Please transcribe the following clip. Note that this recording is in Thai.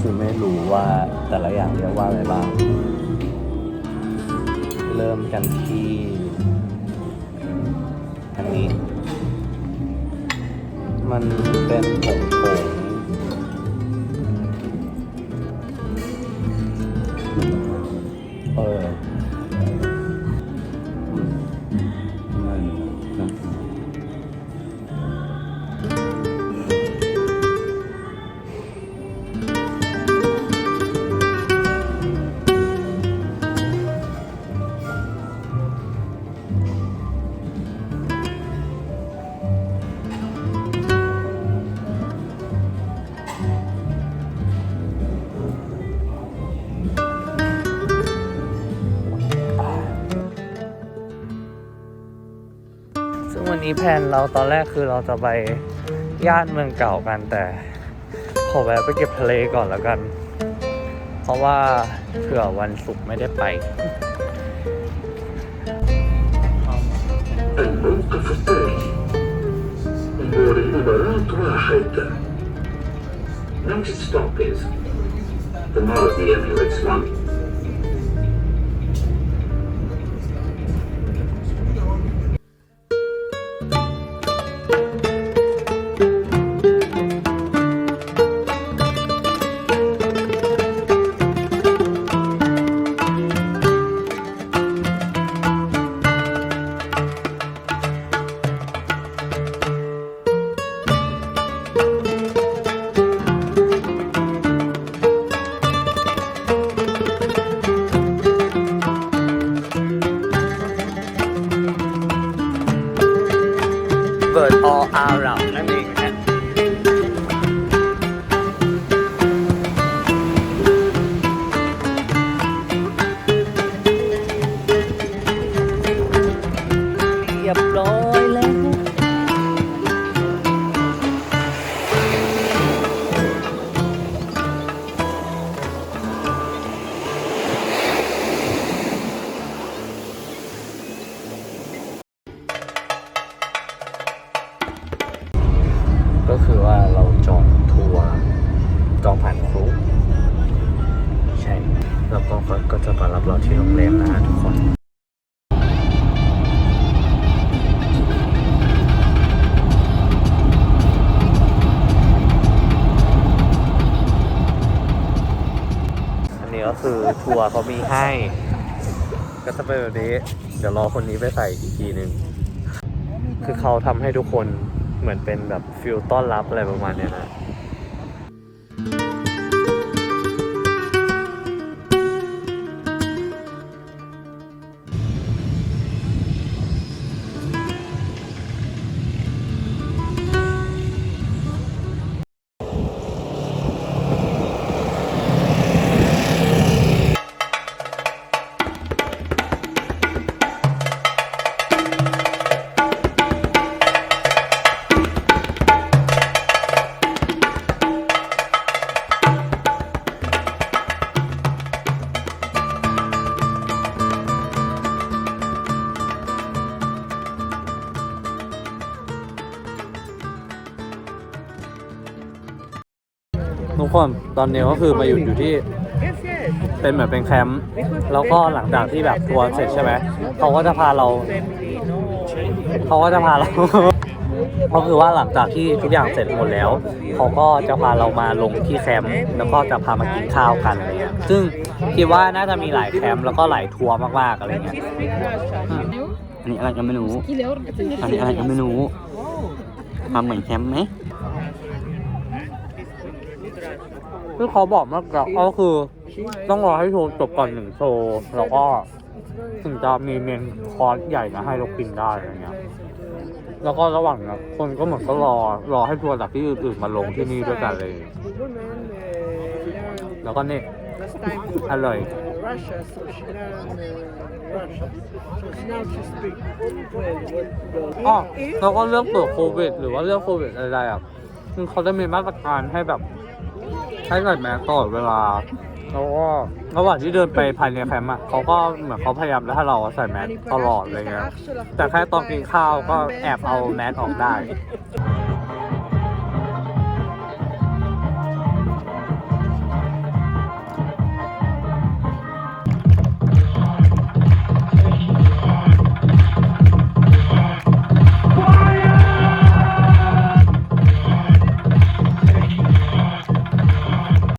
คือไม่รู้ว่าแต่ละอย่างเรียกว่าอะไรบ้าง เริ่มกันที่อันนี้ มันเป็นผงผง นนี้แผนเราตอนแรกคือเราจะไปย่านเมืองเก่ากันแต่ขอแวะไปเก็บทะเลก่อนแล้วกัน เพราะว่าเผื่อวันศุกร์ไม่ได้ไป الموقف الثاني نريد بلاط واحد Next stop is the Maldives Emirates one. ยบร้อยแล้วก็คือว่าเราจองทัวร์จองผ่านครูใช่ แล้วก็เขาก็จะมารับเราที่โรงแรมนะฮะทุกคน ก็คือทัวร์เขามีให้ ก็จะเป็นแบบนี้ เดี๋ยวรอคนนี้ไปใส่อีกทีหนึ่งคือเขาทำให้ทุกคนเหมือนเป็นแบบฟิลต้อนรับอะไรประมาณเนี้ยนะ ทุกคนตอนนี้ก็คือมาอยู่อยู่ที่เป็นเหมือนเป็นแคมป์แล้วก็หลังจากที่แบบทัวร์เสร็จใช่ไหมเขาก็จะพาเราเขาก็จะพาเราก็คือว่าหลังจากที่ทุกอย่างเสร็จหมดแล้วเขาก็จะพาเรามาลงที่แคมป์แล้วก็จะพามากินข้าวกันอะไรเงี้ยซึ่งคิดว่าน่าจะมีหลายแคมป์แล้วก็หลายทัวร์มากๆอะไรเงี้ยอืมอันนี้อะไรก็ไม่รู้อันนี้อะไรก็ไม่รู้ทำเหมือนแคมป์ไหม ที่เขาบอกเมื่อกี้ก็คือต้องรอให้โชว์จบก่อนหนึ่งโชว์แล้วก็ถึงจะมีเมนคอร์สใหญ่มาให้เรากินได้อะไรเงี้ยแล้วก็ระหว่างนั้นคนก็เหมือนก็รอรอให้ทัวร์จากที่อื่นๆมาลงที่นี่ด้วยกันเลย แล้วก็นี่อร่อย Russia, so she learned uh, Russia. So now she speak well what the อ๋อแล้วก็เรื่องเปิดโควิดหรือว่าเรื่องโควิดอะไรอะคือเขาจะมีมาตรการให้แบบ ให้ใส่แมสตลอดเวลา แล้วก็ระหว่างที่เดินไปภายในแคมป์อะเขาก็เหมือนเขาพยายามจะให้เราใส่แมสตลอดอะไรเงี้ยแต่แค่ตอนกินข้าวก็แอบเอาแมสออกได้ uh,